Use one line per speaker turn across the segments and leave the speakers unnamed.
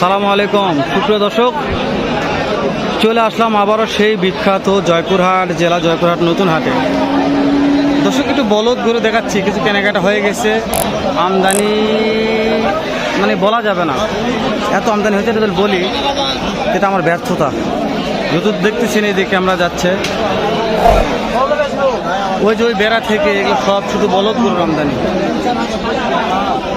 সালামু আলাইকুম। সুপ্রিয় দর্শক, চলে আসলাম আবারও সেই বিখ্যাত জয়পুরহাট, জেলা জয়পুরহাট নতুন হাটে। দর্শক, একটু বলদ গরু দেখাচ্ছি, কিছু কেনাকাটা হয়ে গেছে। আমদানি মানে বলা যাবে না। এত আমদানি হয়েছে, এটা বলি, এটা আমার ব্যর্থতা। যত দেখতেছেন এই দিকে আমরা যাচ্ছে। ওই যে ওই বেড়া থেকে এগুলো সব শুধু বলদ গরুর আমদানি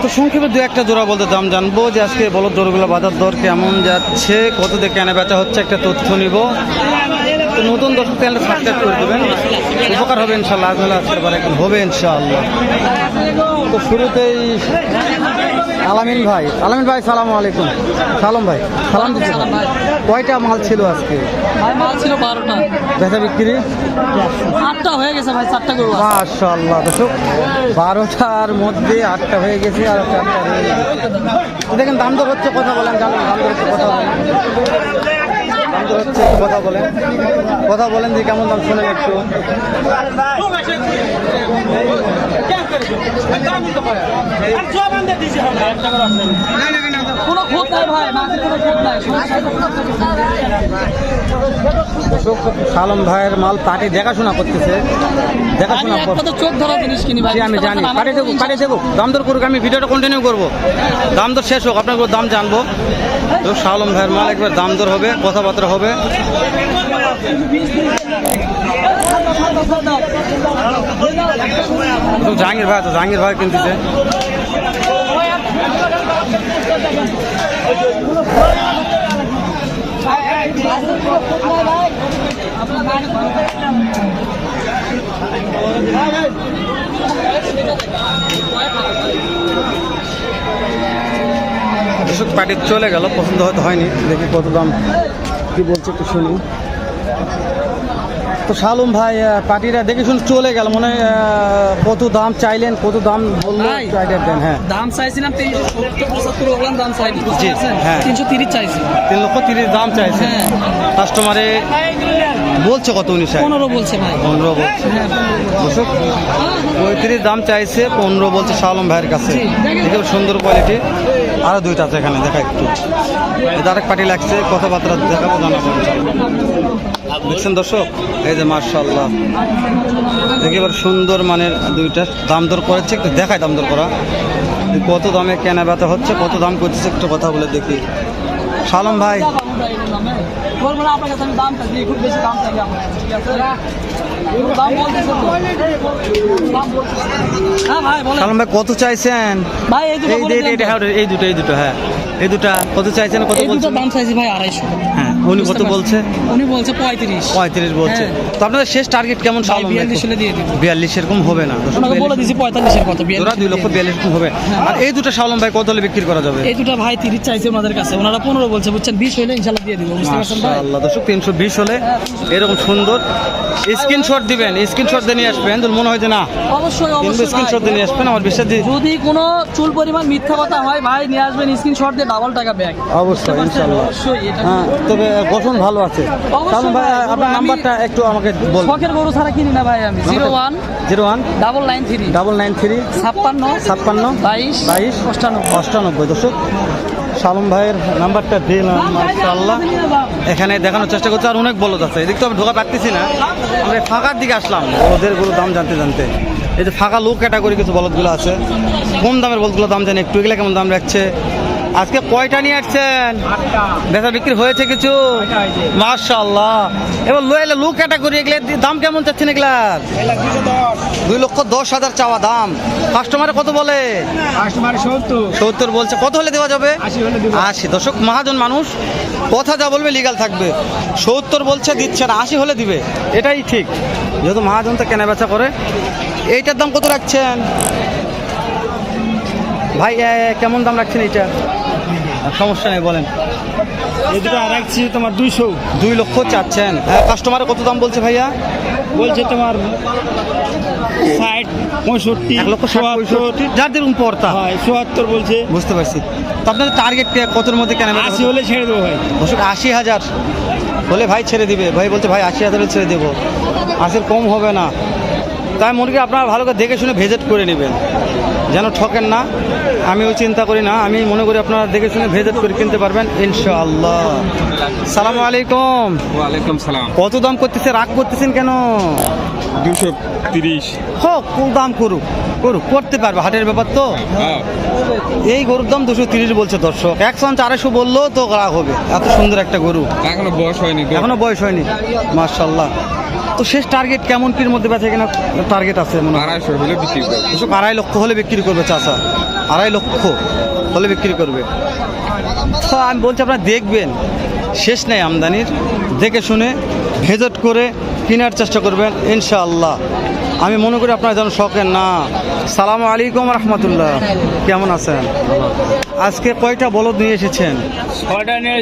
তো সংক্ষেপে দু একটা জোড়া বলতে দাম জানব যে আজকে বলদ দরগুলো বাজার দর কেমন যাচ্ছে, কত দিয়ে কেনা বেচা হচ্ছে একটা তথ্য নিব। তো নতুন দর্শক চ্যানেলটা সাবস্ক্রাইব করে দেবেন। উপকার হবে ইনশাল্লাহ হলে আজকের হবে ইনশাআল্লাহ তো শুরুতেই আলামিন ভাই। আলামিন ভাই সালাম আলাইকুম। সালাম ভাই সালাম দিচ্ছি। কয়টা মাল ছিল আজকে?
ভাই মাল ছিল বারোটা
বেচা বিক্রি?
আটটা হয়ে গেছে ভাই চারটা গরু।
মাশাল্লাহ দর্শক বারোটার মধ্যে আটটা হয়ে গেছে আর একটা হয়ে গেছে। দেখেন দাম দর হচ্ছে কথা বলেন জানেন দাম দর হচ্ছে কথা বলেন। হচ্ছে কথা বলেন। কথা বলেন যে কেমন দাম শোনেন একটু। সালম ভাইয়ের মাল পাটি দেখাশোনা করতেছে। দেখাশোনা
চোখ ধরা জিনিস কিনি ভাই
আমি জানি। পাঠিয়ে দেবো পাঠিয়ে দেবো দাম দর করুক আমি ভিডিওটা কন্টিনিউ করব। দাম দর শেষ হোক আপনার দাম জানব। তো শালম ভাইয়ের মাল একবার দাম দর হবে কথাবার্তা হবে। তো জাহাঙ্গীর ভাই, তো জাহাঙ্গীর ভাই কিনতেছে পার্টি চলে গেল, পছন্দ হয়তো হয়নি, দেখি কত দাম। কি বলছে একটু শুনি। তো শালুম ভাই পার্টিরা দেখে শুনে চলে গেল মনে কত দাম চাইলেন কত দাম বলল দেন হ্যাঁ।
দাম চাইছিলাম তিনশো সত্তর পঁচাত্তর ওগুলাম দাম
হ্যাঁ।
তিনশো তিরিশ চাইছি।
তিন লক্ষ তিরিশ দাম চাইছে।
হ্যাঁ।
কাস্টমারে বলছে কত উনি
পনেরো বলছে ভাই।
পনেরো বলছে।
হ্যাঁ
দর্শক পঁয়ত্রিশ দাম চাইছে পনেরো বলছে শালম ভাইয়ের কাছে। দেখে সুন্দর কোয়ালিটি আরও দুইটা আছে এখানে, দেখা একটু। আরেক পার্টি লাগছে, কথাবার্তা দেখাবো, জানাব দেখছেন দর্শক? এই যে মার্শাল্লাহ একেবারে সুন্দর মানের দুইটা দাম দর করেছে, একটু দেখায় দাম দর করা। কত দামে কেনা বেচা হচ্ছে, কত দাম করছে একটু কথা বলে দেখি। শালম ভাই।
হ্যাঁ ভাই
কত চাইছেন?
এই দুটো
এই দুটো হ্যাঁ। এই দুটা কত চাইছেন কত বলছেন?
দাম চাইছি ভাই আড়াইশো।
হ্যাঁ উনি কত বলছে?
উনি বলছে পঁয়ত্রিশ।
পঁয়ত্রিশ বলছে।
হ্যাঁ।
তো আপনাদের শেষ টার্গেট কেমন
বিয়াল্লিশ হলে দিয়ে
বিয়াল্লিশ এরকম হবে না।
ওনাকে বলে দিয়েছি পঁয়তাল্লিশের কথা
জোড়া দুই লক্ষ বিয়াল্লিশ এরকম হবে। আর এই দুটো শালম ভাই কত হলে বিক্রি করা যাবে?
এই দুটো ভাই তিরিশ চাইছে ওনাদের কাছে। ওনারা পনেরো বলছে বুঝছেন? বিশ হলে ইনশাল্লাহ দিয়ে দিব। বুঝতে পারছেন ভাই?
আল্লাহ দর্শক তিনশো বিশ হলে এরকম সুন্দর স্ক্রিনশট দিবেন স্ক্রিনশট দিয়ে নিয়ে আসবেন। তো মনে হয় যে না
অবশ্যই অবশ্যই
স্ক্রিনশট দিয়ে নিয়ে আসবেন। আমার বিশ্বাস
যদি কোনো চুল পরিমাণ মিথ্যা কথা হয় ভাই নিয়ে আসবেন স্ক্রিনশট দিয়ে ডাবল টাকা ব্যাগ
অবশ্যই ইনশাল্লাহ হ্যাঁ তবে গঠন ভালো আছে। শালম ভাই আপনার নাম্বারটা একটু আমাকে বল
শখের গরু ছাড়া কিনি না ভাই আমি। Zero one
zero one
double nine three
double nine three
ছাপ্পান্ন
ছাপ্পান্ন
বাইশ
বাইশ
অষ্টানব্বই।
অষ্টানব্বই। দর্শক শালম ভাইয়ের নাম্বারটা দিলাম মার্শাল্লাহ এখানে দেখানোর চেষ্টা করছে আর অনেক বলদ আছে। এদিক তো আমি ঢোকা পাচ্ছি না। আমরা ফাঁকার দিকে আসলাম। বলদেরগুলো দাম জানতে জানতে। এই যে ফাঁকা লো ক্যাটাগরি কিছু বলদগুলো আছে। কম দামের বলদগুলো দাম জানি একটু এগুলো কেমন দাম রাখছে? আজকে কয়টা নিয়ে আসছেন? বেচা বিক্রি হয়েছে কিছু? মাশাআল্লাহ। এবার লো এলে লো ক্যাটাগরি এগুলো দাম কেমন চাচ্ছেন এগুলা? দুই লক্ষ দশ। হাজার চাওয়া দাম। কাস্টমারে কত বলে?
সত্তর।
বলছে। কত হলে দেওয়া যাবে?
আশি হলে দিব।
আশি। দর্শক মহাজন মানুষ কথা যা বলবে লিগাল থাকবে। সত্তর বলছে দিচ্ছে না আশি হলে দিবে। এটাই ঠিক। যেহেতু মহাজন তো কেনা বেচা করে। এইটার দাম কত রাখছেন? ভাই কেমন দাম রাখছেন এইটা? সমস্যা নেই বলেন।
এই দুটো রাখছি তোমার দুইশো।
দুই লক্ষ চাচ্ছেন। কাস্টমারে কত দাম বলছে ভাইয়া?
বলছে তোমার ষাট পঁয়ষট্টি
এক লক্ষ ষাট পঁয়ষট্টি? যার যেরকম পড়তা
হয় চুয়াত্তর বলছে।
বুঝতে পারছি। তো আপনাদের টার্গেট কতর মধ্যে কেনা
আশি হলে ছেড়ে দেবো ভাই।
আশি হাজার। বলে ভাই ছেড়ে দিবে। ভাই বলছে ভাই আশি হাজারে ছেড়ে দেবো। আশির কম হবে না। তাই মুরগি আপনারা ভালো করে দেখে শুনে ভেজেট করে নেবেন। যেন ঠকেন না আমিও চিন্তা করি না আমি মনে করি আপনারা দেখে শুনে ভেজেট করে কিনতে পারবেন ইনশাআল্লাহ। সালামু আলাইকুম।
ওয়ালাইকুম সালাম।
কত দাম করতেছে রাগ করতেছেন কেন?
দুশো তিরিশ।
হোক দাম করুক করুক করতে পারবে হাটের ব্যাপার তো।
হ্যাঁ।
এই গরুর দাম দুশো তিরিশ বলছে দর্শক। একশো আড়াইশো বললেও তো রাগ হবে। এত সুন্দর একটা গরু।
এখনও বয়স হয়নি
এখনও বয়স হয়নি। মার্শাল্লাহ তো শেষ টার্গেট কেমন? কির মধ্যে বেচে কিনা টার্গেট আছে মনে
আড়াইশো হলে বিক্রি করবে।
আড়াই লক্ষ হলে বিক্রি করবে চাষা আড়াই লক্ষ হলে বিক্রি করবে। তো আমি বলছি আপনারা দেখবেন। শেষ নেই আমদানির। দেখে শুনে ভেজট করে কেনার চেষ্টা করবেন ইনশাআল্লাহ। আমি মনে করি আপনার যেন শখের না। সালাম আলাইকুম রহমতুল্লাহ। কেমন আছেন? আজকে কয়টা বলদ নিয়ে এসেছেন?
ছয়টা নিয়ে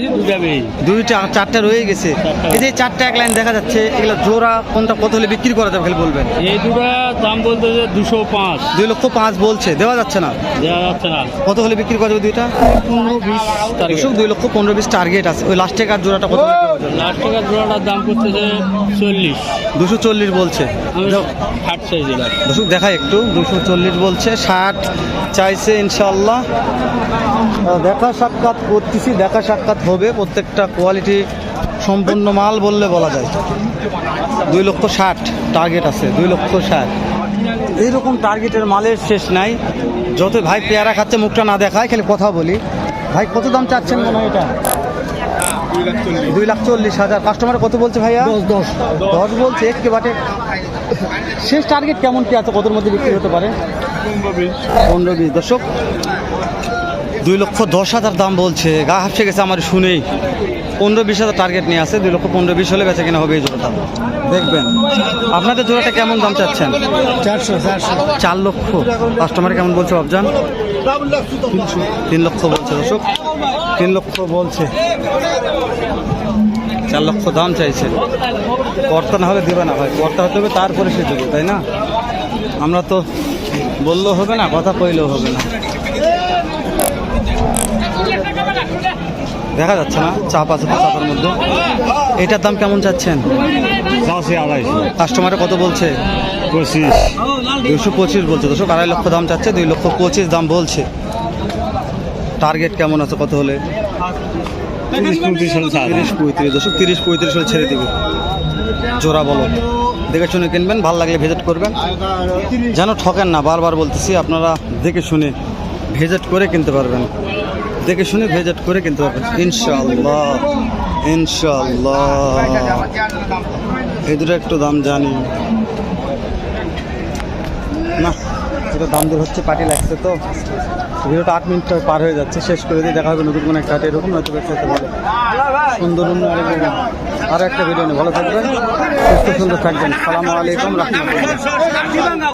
দুইটা চারটা রয়ে গেছে। এই যে চারটা এক লাইন দেখা যাচ্ছে এগুলো জোড়া কোনটা কত হলে বিক্রি করা যাবে খালি বলবেন?
এই দুটো দাম বলতে যে দুশো পাঁচ।
দুই লক্ষ পাঁচ বলছে দেওয়া যাচ্ছে না?
দেওয়া যাচ্ছে না।
কত হলে বিক্রি করা যাবে দুইটা?
পনেরো বিশ তারিখে
দর্শক দুই লক্ষ পনেরো বিশ টার্গেট আছে। ওই লাস্ট টাকার জোড়াটা কত
লাস্ট টাকার জোড়াটার দাম করতেছে চল্লিশ।
দুশো চল্লিশ বলছে।
ষাট চাইছি
দর্শক দেখাই একটু। দুশো চল্লিশ বলছে ষাট চাইছে ইনশাল্লাহ দেখা সাক্ষাৎ করতেছি দেখা সাক্ষাৎ হবে। প্রত্যেকটা কোয়ালিটি সম্পূর্ণ মাল বললে বলা যায়। দুই লক্ষ ষাট টার্গেট আছে দুই লক্ষ ষাট। এইরকম টার্গেটের মালের শেষ নাই। যত ভাই পেয়ারা খাচ্ছে মুখটা না দেখায় খালি কথা বলি। ভাই কত দাম চাচ্ছেন মনে হয় এটা? দুই লাখ চল্লিশ হাজার। কাস্টমার কত বলছে ভাইয়া? দশ দশ। দশ বলছে এককে বাটে। শেষ টার্গেট কেমন কি আছে? কতর মধ্যে বিক্রি হতে পারে? পনেরো বিশ। দর্শক দুই লক্ষ দশ হাজার দাম বলছে। গা হাসে গেছে আমার শুনেই। পনেরো বিশ হাজার টার্গেট নিয়ে আছে দুই লক্ষ পনেরো বিশ হলে বেচে কিনা হবে এই জোড়াটা। দেখবেন। আপনাদের জোড়াটা কেমন দাম চাচ্ছেন?
চারশো চারশো।
চার লক্ষ। কাস্টমার কেমন বলছে বাবজান তিন লক্ষ বলছে দর্শক। তিন লক্ষ বলছে। চার লক্ষ দাম চাইছে। কর্তা না হলে দেবে না ভাই কর্তা হতে হবে তারপরে সে দেবে তাই না? আমরা তো বললেও হবে না কথা কইলেও হবে না। দেখা যাচ্ছে না চাপ আছে চাপের মধ্যে। এটার দাম কেমন চাচ্ছেন? কাস্টমারে কত বলছে?
পঁচিশ।
দুশো পঁচিশ বলছে। দুশো আড়াই লক্ষ দাম চাচ্ছে দুই লক্ষ পঁচিশ দাম বলছে। টার্গেট কেমন আছে কত হলে?
তিরিশ পঁয়ত্রিশ
দর্শক তিরিশ পঁয়ত্রিশ হলে ছেড়ে দিবে। জোড়া বলো। দেখে শুনে কিনবেন ভালো লাগলে ভিজিট করবেন। যেন ঠকেন না বারবার বলতেছি আপনারা দেখে শুনে ভিজিট করে কিনতে পারবেন। দেখে শুনে ভিজিট করে কিনতে পারবেন ইনশাআল্লাহ ইনশাআল্লাহ। এই দুটো একটু দাম জানি। না, এটা দাম দূর হচ্ছে পার্টি লাগছে তো। ভিডিওটা আট মিনিট পার হয়ে যাচ্ছে, শেষ করে দিয়ে দেখা হবে নতুন কোনো একটা হাটে এরকম, নয়তো ব্যবসা হতে পারে। সুন্দর আরও একটা ভিডিও নিয়ে ভালো থাকবেন, সুস্থ সুন্দর থাকবেন। সালামু আলাইকুম, রহমতুল্লাহ।